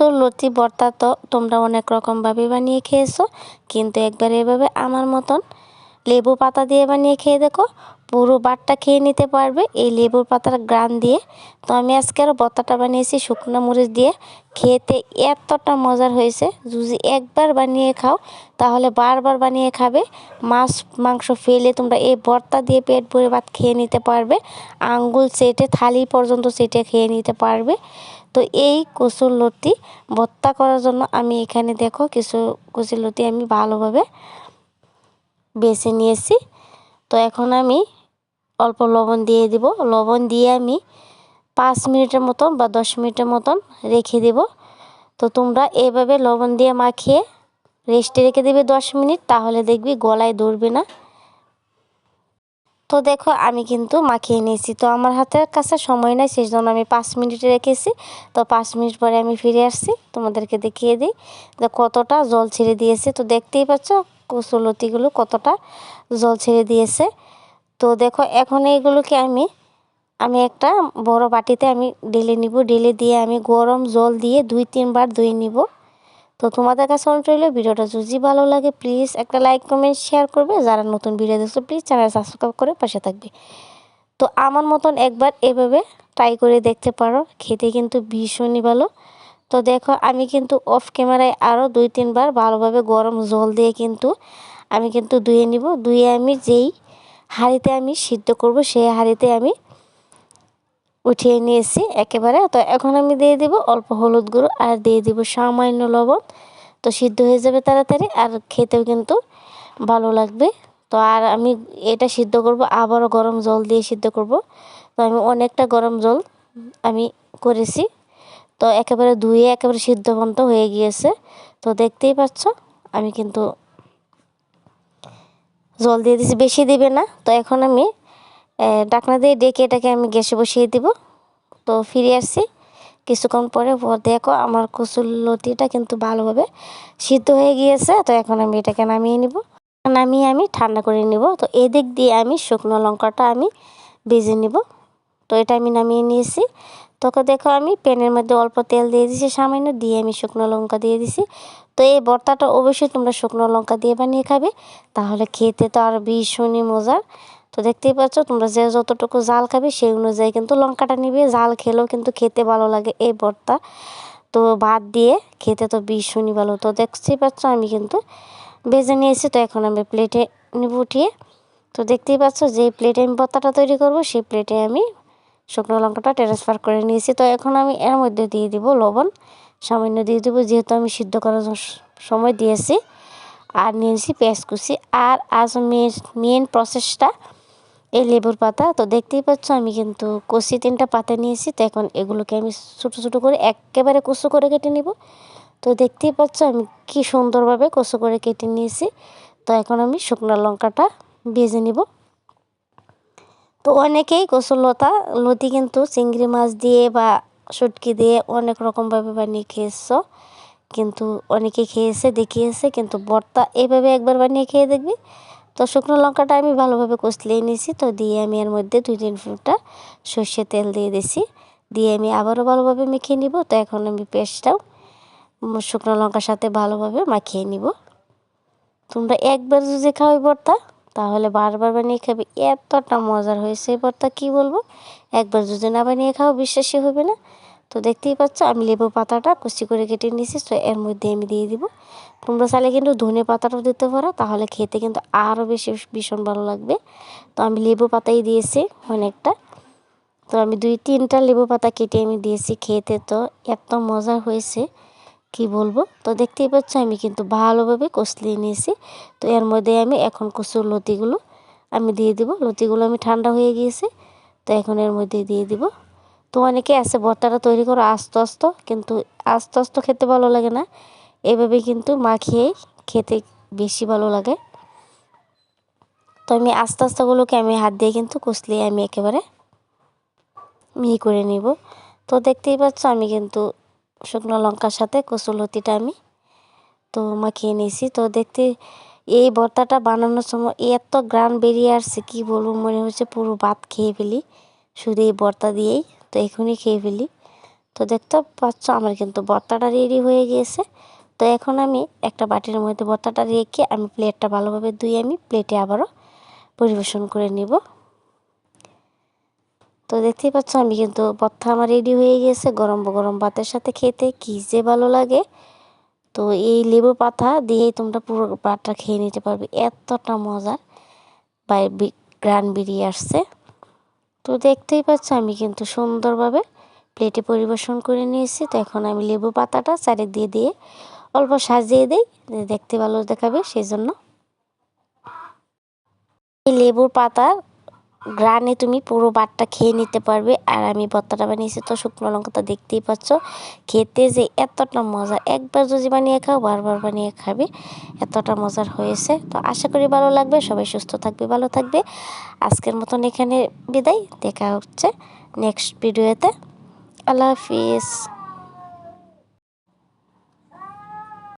কচুর লতি বর্তা তো তোমরা অনেক রকমভাবে বানিয়ে খেয়েছো। কিন্তু একবার এভাবে আমার মতন লেবু পাতা দিয়ে বানিয়ে খেয়ে দেখো। পুরো বাটটা খেয়ে নিতে পারবে এই লেবুর পাতার গ্রান দিয়ে। তো আমি আজকে আরও ভর্তাটা বানিয়েছি শুকনো মরিচ দিয়ে। খেতে এতটা মজার হয়েছে। যদি একবার বানিয়ে খাও, তাহলে বারবার বানিয়ে খাবে। মাছ, মাংস ফেলে তোমরা এই ভর্তা দিয়ে পেট ভরে ভাত খেয়ে নিতে পারবে। আঙ্গুল চেটে থালি পর্যন্ত চেটে খেয়ে নিতে পারবে। তো এই কচুর লতি ভর্তা করার জন্য আমি এখানে দেখো কিছু কচুর লতি আমি ভালোভাবে বেছে নিয়েছি। তো এখন আমি অল্প লবণ দিয়ে দিব। লবণ দিয়ে আমি পাঁচ মিনিটের মতন বা দশ মিনিটের মতন রেখে দেব। তো তোমরা এভাবে লবণ দিয়ে মাখিয়ে রেস্টে রেখে দেবে দশ মিনিট, তাহলে দেখবি গলায় ধরবে না। তো দেখো, আমি কিন্তু মাখিয়ে নিয়েছি। তো আমার হাতের কাছে সময় নাই সেই জন্য আমি পাঁচ মিনিটে রেখেছি। তো পাঁচ মিনিট পরে আমি ফিরে আসছি, তোমাদেরকে দেখিয়ে দিই যে কতটা জল ছেড়ে দিয়েছে। তো দেখতেই পাচ্ছ কচুলতিগুলো কতটা জল ছেড়ে দিয়েছে। তো দেখো, এখন এইগুলোকে আমি আমি একটা বড় বাটিতে আমি ঢেলে নিব। ঢেলে দিয়ে আমি গরম জল দিয়ে দুই, তিনবার ধুয়ে নিব। তো তোমাদের কাছে অনুরোধ রইল, ভিডিওটা যদি ভালো লাগে প্লিজ একটা লাইক কমেন্ট শেয়ার করবে। যারা নতুন ভিডিও দেখছ প্লিজ চ্যানেল সাবস্ক্রাইব করে পাশে থাকবে। তো আমার মতন একবার এভাবে ট্রাই করে দেখতে পারো। খেতে কিন্তু ভীষণই ভালো। তো দেখো, আমি কিন্তু অফ ক্যামেরায় আরও দুই, তিনবার ভালোভাবে গরম জল দিয়ে কিন্তু আমি কিন্তু ধুয়ে নিব। ধুয়ে আমি যেই হাঁড়িতে আমি সিদ্ধ করব, সেই হাঁড়িতে আমি উঠিয়ে নিয়েছি একেবারে। তো এখন আমি দিয়ে দিব অল্প হলুদ গুঁড়ো আর দিয়ে দিব সামান্য লবণ। তো সিদ্ধ হয়ে যাবে তাড়াতাড়ি আর খেতেও কিন্তু ভালো লাগবে। তো আর আমি এটা সিদ্ধ করব, আবারও গরম জল দিয়ে সিদ্ধ করব। তো আমি অনেকটা গরম জল আমি করেছি। তো একেবারে ধুয়ে একেবারে সিদ্ধ বন্ধ হয়ে গিয়েছে। তো দেখতেই পাচ্ছ, আমি কিন্তু জল দিয়ে দিছি বেশি দিবে না। তো এখন আমি ডাকনা দিয়ে ডেকে এটাকে আমি গ্যাসে বসিয়ে দিব। তো ফিরে আসছি। কিছুক্ষণ পরে দেখো আমার লতিটা কিন্তু ভালোভাবে সিদ্ধ হয়ে গিয়েছে। তো এখন আমি এটাকে নামিয়ে নিব। নামিয়ে আমি ঠান্ডা করে নিব। তো এদিক দিয়ে আমি শুকনো লঙ্কাটা আমি ভেজে নিব। তো এটা আমি নামিয়ে নিয়েছি। তখন দেখো আমি প্যানের মধ্যে অল্প তেল দিয়ে দিছি, সামান্য দিয়ে আমি শুকনো লঙ্কা দিয়ে দিছি। তো এই ভর্তাটা অবশ্যই তোমরা শুকনো লঙ্কা দিয়ে বানিয়ে খাবে, তাহলে খেতে তো আর ভীষণই মজার। তো দেখতেই পাচ্ছ, তোমরা যে যতটুকু জাল খাবে সেই অনুযায়ী কিন্তু লঙ্কাটা নিবে জাল খেলেও কিন্তু খেতে ভালো লাগে এই ভর্তা তো ভাত দিয়ে খেতে তো ভীষণই ভালো। তো দেখতেই পাচ্ছ, আমি কিন্তু ভেজে নিয়েছি, তো এখন আমি প্লেটে নিব উঠিয়ে। তো দেখতেই পাচ্ছ, যে প্লেটে আমি ভর্তাটা তৈরি করব, সেই প্লেটে আমি শুকনো লঙ্কাটা ট্রান্সফার করে নিয়েছি। তো এখন আমি এর মধ্যে দিয়ে দিব লবণ। সামান্য দিয়ে দেবো, যেহেতু আমি সিদ্ধ করার সময় দিয়েছি। আর নিয়েছি পেঁয়াজ কুচি। আর আজ মেন প্রসেসটা এই লেবুর পাতা। তো দেখতেই পাচ্ছ আমি কিন্তু কষি তিনটা পাতা নিয়েছি। তো এখন এগুলোকে আমি ছোটো ছোটো করে একেবারে কষু করে কেটে নিব। তো দেখতেই পাচ্ছ আমি কি সুন্দরভাবে কষু করে কেটে নিয়েছি। তো এখন আমি শুকনো লঙ্কাটা ভেজে নিব। তো অনেকেই কচুলতা লতি কিন্তু চিংড়ি মাছ দিয়ে বা শুটকি দিয়ে অনেক রকমভাবে বানিয়ে খেয়েছ। কিন্তু অনেকে খেয়েছে, দেখিয়েছে, কিন্তু বর্তা এইভাবে একবার বানিয়ে খেয়ে দেখবি। তো শুকনো লঙ্কাটা আমি ভালোভাবে কষলিয়ে নিয়েছি তো দিয়ে আমি এর মধ্যে দুই তিন ফুটা সর্ষে তেল দিয়ে দিছি। দিয়ে আমি আবারও ভালোভাবে মেখে নিব, তো এখন আমি পেস্টটাও শুকনো লঙ্কার সাথে ভালোভাবে মাখিয়ে নিব। তোমরা একবার যদি খাও ভর্তা তাহলে বারবার বানিয়ে খাবে। এতটা মজার হয়েছে। এই ভর্তা কী বলব? একবার যদি না বানিয়ে খাও, বিশ্বাসই হবে না। তো দেখতেই পাচ্ছ, আমি লেবু পাতাটা কুচি করে কেটে নিয়েছি। তো এর মধ্যে আমি দিয়ে দিব। তোমরা চাইলে কিন্তু ধনে পাতাটাও দিতে পারো। তাহলে খেতে কিন্তু আরও বেশি ভীষণ ভালো লাগবে। তো আমি লেবু পাতাই দিয়েছি অনেকটা। তো আমি দুই তিনটা লেবু পাতা কেটে আমি দিয়েছি খেতে। তো এত মজা হয়েছে। কি বলব? তো দেখতেই পাচ্ছ আমি কিন্তু ভালোভাবে কষলিয়ে নিয়েছি। তো এর মধ্যে আমি এখন কচুর লতিগুলো আমি দিয়ে দিব। লতিগুলো আমি ঠান্ডা হয়ে গিয়েছে, তো এখন এর মধ্যে দিয়ে দিব। তো অনেকে আছে ভর্তাটা তৈরি করো আস্তে আস্তে, কিন্তু আস্তে আস্তে খেতে ভালো লাগে না। এভাবে কিন্তু মাখিয়েই খেতে বেশি ভালো লাগে। তো আমি আস্তে আস্তেগুলোকে আমি হাত দিয়ে কিন্তু কষলিয়ে আমি একেবারে মিহি করে নিব। তো দেখতেই পাচ্ছ আমি কিন্তু শুকনো লঙ্কার সাথে কচুলতিটা আমি, তো মাখিয়ে নিয়েছি। তো দেখতে এই ভর্তাটা বানানোর সময় এত গ্রান বেরিয়ে আসছে, কী বলব, মনে হচ্ছে পুরো ভাত খেয়ে ফেলি। শুধু এই ভর্তা দিয়েই তো এখনই খেয়ে ফেলি। তো দেখতে পাচ্ছ, আমার কিন্তু ভর্তাটা রেডি হয়ে গিয়েছে। তো এখন আমি একটা বাটির মধ্যে ভর্তাটা রেখে আমি প্লেটটা ভালোভাবে ধুয়ে আমি প্লেটে আবারও পরিবেশন করে নিব। তো দেখতেই পাচ্ছ, আমি কিন্তু ভর্তা আমার রেডি হয়ে গিয়েছে গরম গরম ভাতের সাথে খেতে কী যে ভালো লাগে। তো এই লেবু পাতা দিয়েই তোমরা পুরো ভাতটা খেয়ে নিতে পারবে। এতটা মজার। বা, গ্রান বেরিয়ে আসছে। তো দেখতেই পাচ্ছ, আমি কিন্তু সুন্দরভাবে প্লেটে পরিবেশন করে নিয়েছি। তো এখন আমি লেবু পাতাটা চারিদিকে দিয়ে অল্প সাজিয়ে দিই, দেখতে ভালো দেখাবে সেই জন্য এই লেবুর পাতার গ্রানে তুমি পুরো বাটটা খেয়ে নিতে পারবে। আর আমি ভর্তাটা বানিয়েছি, তো শুকনো লঙ্কাটা দেখতেই পাচ্ছ। খেতে যে এতটা মজা, একবার যদি বানিয়ে খাও, বারবার বানিয়ে খাবে। এতটা মজার হয়েছে। তো আশা করি ভালো লাগবে, সবাই সুস্থ থাকবে, ভালো থাকবে। আজকের মতন এখানে বিদায়। দেখা হচ্ছে নেক্সট ভিডিওতে আল্লাহ হাফিজ।